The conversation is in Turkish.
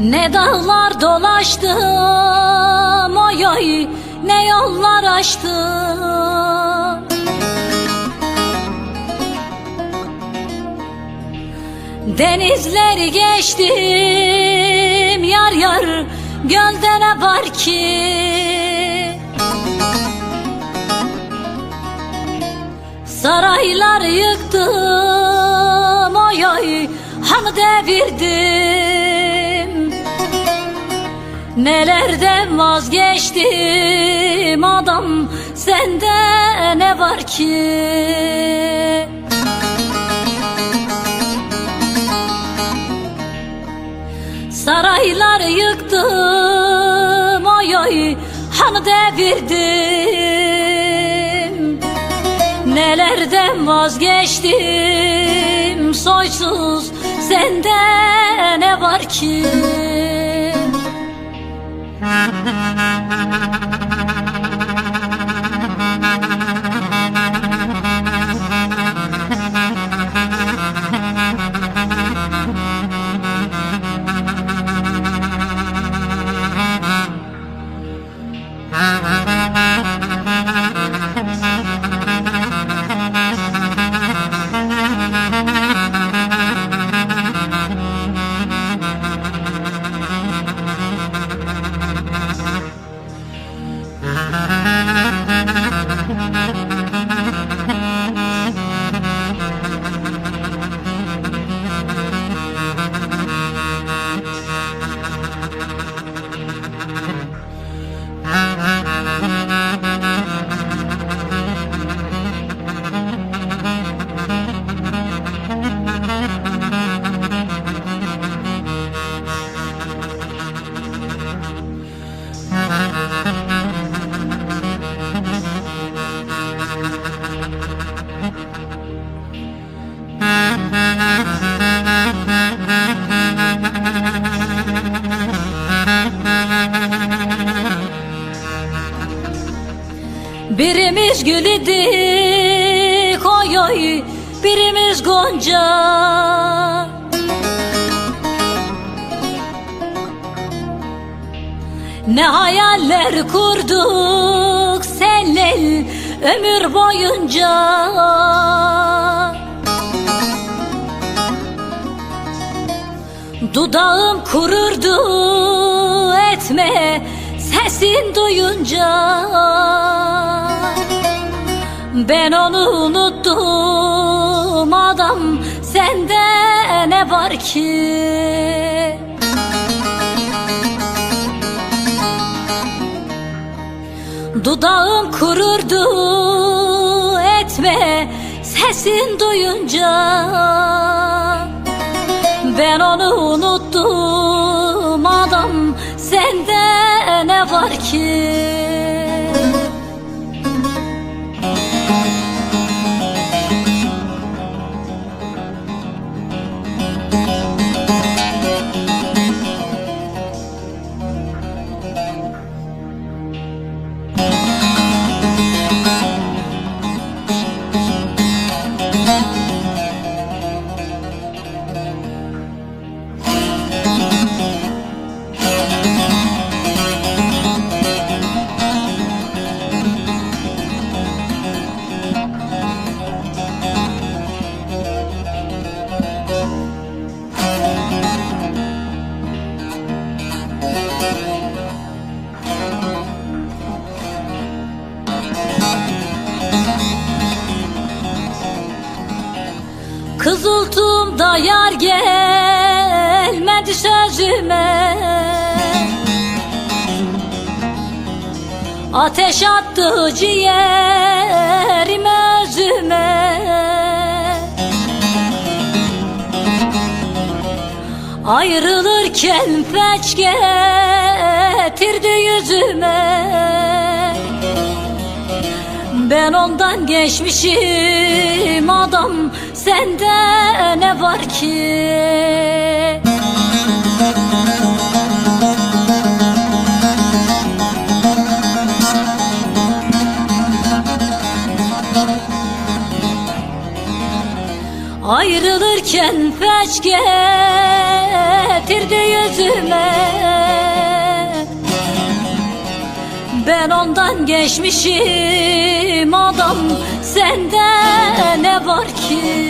Ne dağlar dolaştım oy oy ne yollar açtım. Denizleri geçtim yar yar gölde ne var ki? Saraylar yıktım oy oy hanı devirdim Nelerden vazgeçtim adam? Sende ne var ki? Saraylar yıktım oy oy hanı devirdim. Nelerden vazgeçtim? Soysuz sende ne var ki Thank you. Birimiz gül idik Birimiz gonca. Ne hayaller kurduk senle ömür boyunca. Dudağım kururdu etme sesin duyunca Ben onu unuttum. Adam sende ne var ki? Dudağım kururdu. Etme sesin duyunca. Ben onu unuttum. Adam sende ne var ki Sızıltımda yar gelmedi sözüme. Ateş attı ciğerim özüme. Ayrılırken feç getirdi yüzüme Ben ondan geçmişim adam Sende ne var ki? Ayrılırken feç getirdi yüzüme Ben ondan geçmişim adam Sende ne var ki?